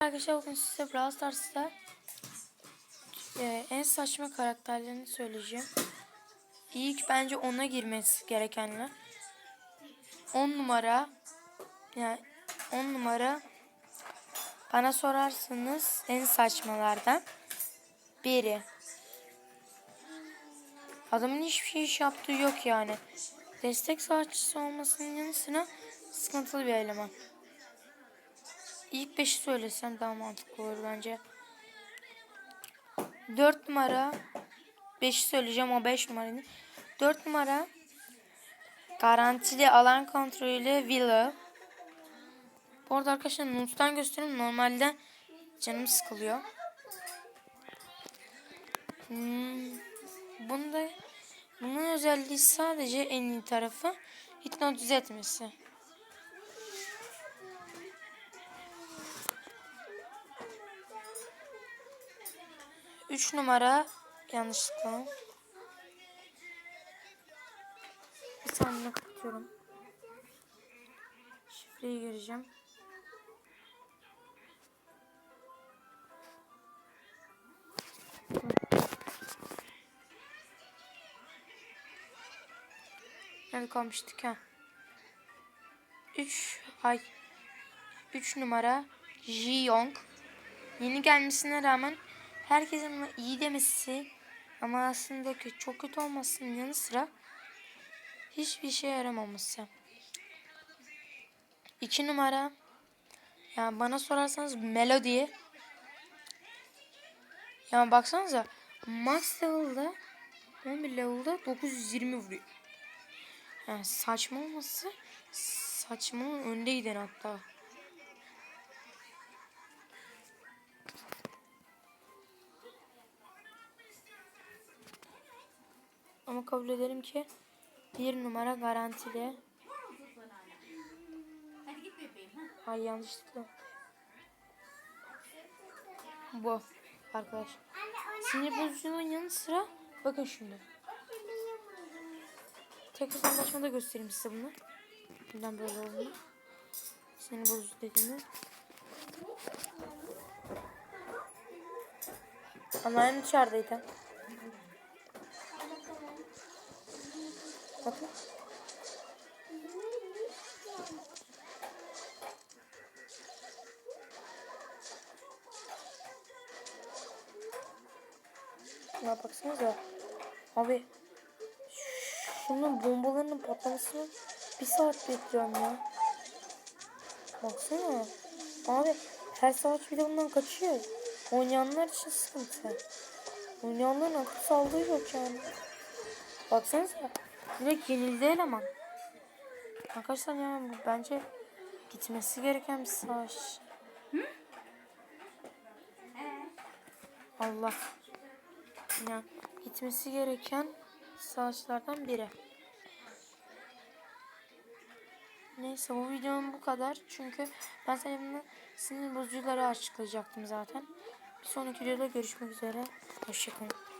Arkadaşlar bugün size Brawl Stars'ta e, en saçma karakterlerini söyleyeceğim. İlk bence ona girmesi gerekenler. 10 numara yani 10 numara bana sorarsanız en saçmalardan biri. Adamın hiçbir şey iş yaptığı yok yani. Destek savaşçısı olmasının yanı sıra sıkıntılı bir eleman. İlk 5'i söylesem daha mantıklı olur bence. 4 numara 5'i söyleyeceğim o 5 numaranın. 4 numara garantili alan kontrolü Villa. Bu arada arkadaşlar Nut'tan göstereyim. Normalde canım sıkılıyor. Hmm, bunda bunun özelliği sadece en iyi tarafı hipnotize etmesi. 3 numara yanlışlıkla. Bir saniye kapatıyorum. Şifreyi gireceğim. Nerede kalmıştık ha? 3 ay 3 numara Ji Yong. Yeni gelmesine rağmen herkesin iyi demesi ama aslında çok kötü olmasının yanı sıra hiçbir işe yaramaması. İki numara yani bana sorarsanız Melody yani baksanıza max level'da 11 level'da 920 vuruyor. Yani saçma olması saçmalığın önde giden hatta. Kabul ederim ki bir numara garantili. Ay yanlışlıkla. Bu arkadaş. Sinir bozucunun yanı sıra bakın şimdi. Tekrar anlaşmada göstereyim size bunu. Neden böyle olduğunu. Sinir bozucu dediğimi. Anneannem dışarıdaydı. Bakın. Ya baksanıza. Abi şunun bombalarının patlamasını bir saat bekliyorum ya. Baksana. Abi her saat bir de bundan kaçıyor. Oynayanlar için sıkıntı. Oynayanların akıl sağlığı yok yani. Baksanıza. Direkt yenildi eleman. Arkadaşlar yani bu bence gitmesi gereken bir savaş. Allah. Yani gitmesi gereken savaşlardan biri. Neyse bu videom bu kadar. Çünkü ben seninle sinir bozucuları açıklayacaktım zaten. Bir sonraki videoda görüşmek üzere. Hoşçakalın.